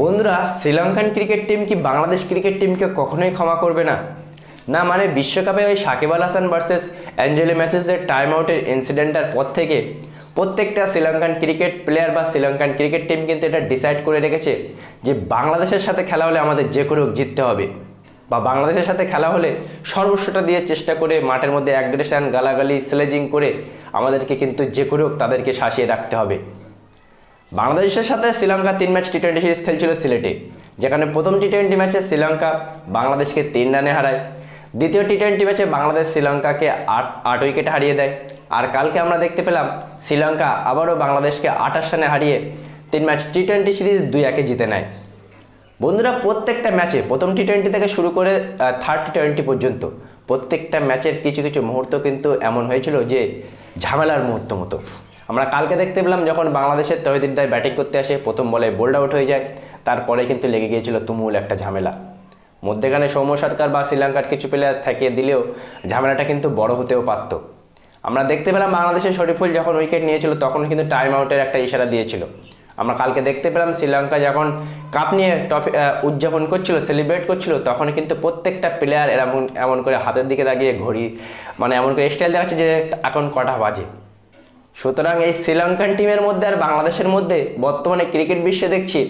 বন্ধুরা, Sri Lankan cricket team কি Bangladesh cricket টিমকে কখনোই ক্ষমা করবে না? না মানে বিশ্বকাপে ওই সাকিব আল হাসান ভার্সেস অ্যাঞ্জেলি ম্যাথিসের টাইম আউটের ইনসিডেন্টটার পর থেকে প্রত্যেকটা শ্রীলঙ্কান ক্রিকেট প্লেয়ার বা শ্রীলঙ্কান ক্রিকেট টিম কিন্তু এটা ডিসাইড করে রেখেছে যে বাংলাদেশের সাথে খেলা হলে আমাদের যে করে হোক জিততে হবে বা বাংলাদেশের সাথে খেলা হলে সর্বস্বটা দিয়ে চেষ্টা করে মাঠের মধ্যে অ্যাগ্রেশন গালাগালি স্লেজিং করে আমাদেরকে কিন্তু যে করে হোক তাদেরকে শাসিয়ে রাখতে হবে। বাংলাদেশের সাথে শ্রীলঙ্কা তিন ম্যাচ টি টোয়েন্টি সিরিজ খেলছিল সিলেটে, যেখানে প্রথম টি টোয়েন্টি ম্যাচে শ্রীলঙ্কা বাংলাদেশকে তিন রানে হারায়। দ্বিতীয় টি টোয়েন্টি ম্যাচে বাংলাদেশ শ্রীলঙ্কাকে আট আট উইকেটে হারিয়ে দেয়। আর কালকে আমরা দেখতে পেলাম শ্রীলঙ্কা আবারও বাংলাদেশকে আঠাশ রানে হারিয়ে তিন ম্যাচ টি টোয়েন্টি সিরিজ দুই একে জিতে নেয়। বন্ধুরা, প্রত্যেকটা ম্যাচে, প্রথম টি টোয়েন্টি থেকে শুরু করে থার্ড টি টোয়েন্টি পর্যন্ত, প্রত্যেকটা ম্যাচের কিছু কিছু মুহূর্ত কিন্তু এমন হয়েছিল যে ঝামেলার মুহূর্ত মতো। আমরা কালকে দেখতে পেলাম যখন বাংলাদেশের তহিদির দায় ব্যাটিং করতে আসে, প্রথম বলে বোল্ড আউট হয়ে যায়। তারপরে কিন্তু লেগে গিয়েছিল তুমুল একটা ঝামেলা। মধ্যেখানে সৌম্য সরকার বা শ্রীলঙ্কার কিছু প্লেয়ার থাকিয়ে দিলেও ঝামেলাটা কিন্তু বড় হতেও পারতো। আমরা দেখতে পেলাম বাংলাদেশের শরীফুল যখন উইকেট নিয়েছিল, তখন কিন্তু টাইম আউটের একটা ইশারা দিয়েছিল। আমরা কালকে দেখতে পেলাম শ্রীলঙ্কা যখন কাপ নিয়ে টপ উদযাপন করছিল সেলিব্রেট করছিল, তখন কিন্তু প্রত্যেকটা প্লেয়ার এমন এমন করে হাতের দিকে দাঁড়িয়ে ঘড়ি মানে এমন করে স্টাইল দেখাচ্ছে যে এখন কটা বাজে। সুতরাং এই শ্রীলঙ্কান টিমের মধ্যে আর বাংলাদেশের মধ্যে বর্তমানে ক্রিকেট বিশ্বে দেখছি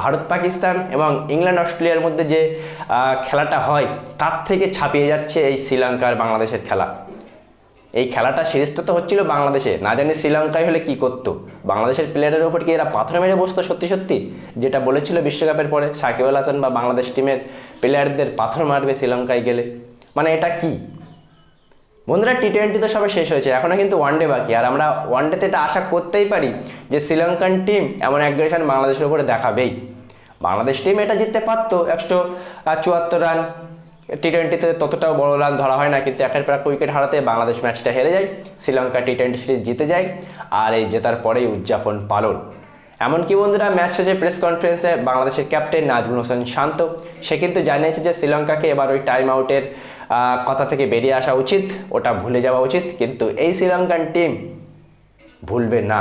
ভারত, পাকিস্তান এবং ইংল্যান্ড, অস্ট্রেলিয়ার মধ্যে যে খেলাটা হয়, তার থেকে ছাপিয়ে যাচ্ছে এই শ্রীলঙ্কা আর বাংলাদেশের খেলা। এই খেলাটা সিরিজটা তো হচ্ছিল বাংলাদেশে। না জানি শ্রীলঙ্কায় হলে কি করতো। বাংলাদেশের প্লেয়ারের ওপর কি এরা পাথর মেরে বসতো সত্যি সত্যি? যেটা বলেছিল বিশ্বকাপের পরে সাকিব আল হাসান বা বাংলাদেশ টিমের প্লেয়ারদের পাথর মারবে শ্রীলঙ্কায় গেলে। মানে এটা কি? বন্ধুরা টি টোয়েন্টি তো সবে শেষ হয়েছে এখনও কিন্তু ওয়ানডে বাকি। আর আমরা ওয়ানডেতে এটা আশা করতেই পারি যে শ্রীলঙ্কান টিম এমন অ্যাগ্রেশন বাংলাদেশের উপরে দেখাবেই। বাংলাদেশ টিম এটা জিততে পারতো, একশো চুয়াত্তর রান টি টোয়েন্টিতে ততটাও বড় রান ধরা হয় না, কিন্তু একের পর এক উইকেট হারাতে বাংলাদেশ ম্যাচটা হেরে যায়, শ্রীলঙ্কা টি টোয়েন্টি সিরিজ জিতে যায়, আর এই জেতার পরেই উদযাপন পালন। এমনকি বন্ধুরা, ম্যাচ শেষে প্রেস কনফারেন্সে বাংলাদেশের ক্যাপ্টেন নাজমুল হোসেন শান্ত। সে কিন্তু জানিয়েছে যে শ্রীলঙ্কাকে এবার ওই টাইম আউটের কথা থেকে বেরিয়ে আসা উচিত, ওটা ভুলে যাওয়া উচিত। কিন্তু এই শ্রীলঙ্কান টিম ভুলবে না।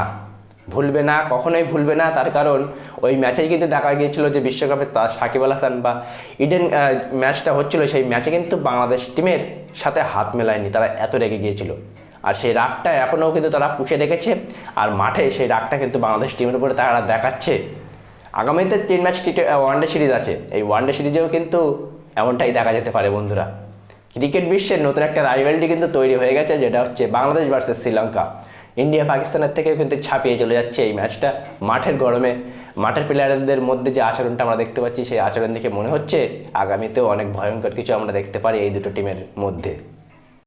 ভুলবে না, কখনোই ভুলবে না। তার কারণ, ওই ম্যাচেই কিন্তু দেখা গিয়েছিল যে বিশ্বকাপে তা সাকিব আল হাসান বা ইডেন ম্যাচটা হচ্ছিল, সেই ম্যাচে কিন্তু বাংলাদেশ টিমের সাথে হাত মেলায়নি। তারা এত রেগে গিয়েছিল। আর সেই রাগটা এখনও কিন্তু তারা পুষে রেখেছে। আর মাঠে সেই রাগটা কিন্তু বাংলাদেশ টিমের উপরে তারা দেখাচ্ছে। আগামীতে তিন ম্যাচ টি ওয়ানডে সিরিজ আছে। এই ওয়ানডে সিরিজেও কিন্তু এমনটাই দেখা যেতে পারে বন্ধুরা। ক্রিকেট বিশ্বের নতুন একটা রাইভালটি কিন্তু তৈরি হয়ে গেছে, যেটা হচ্ছে বাংলাদেশ ভার্সেস শ্রীলঙ্কা। ইন্ডিয়া পাকিস্তানের থেকেও কিন্তু ছাপিয়ে চলে যাচ্ছে এই ম্যাচটা মাঠের গরমে, মাঠের প্লেয়ারদের মধ্যে যে আচরণটা আমরা দেখতে পাচ্ছি, সেই আচরণ দেখে মনে হচ্ছে আগামীতেও অনেক ভয়ঙ্কর কিছু আমরা দেখতে পারি এই দুটো টিমের মধ্যে।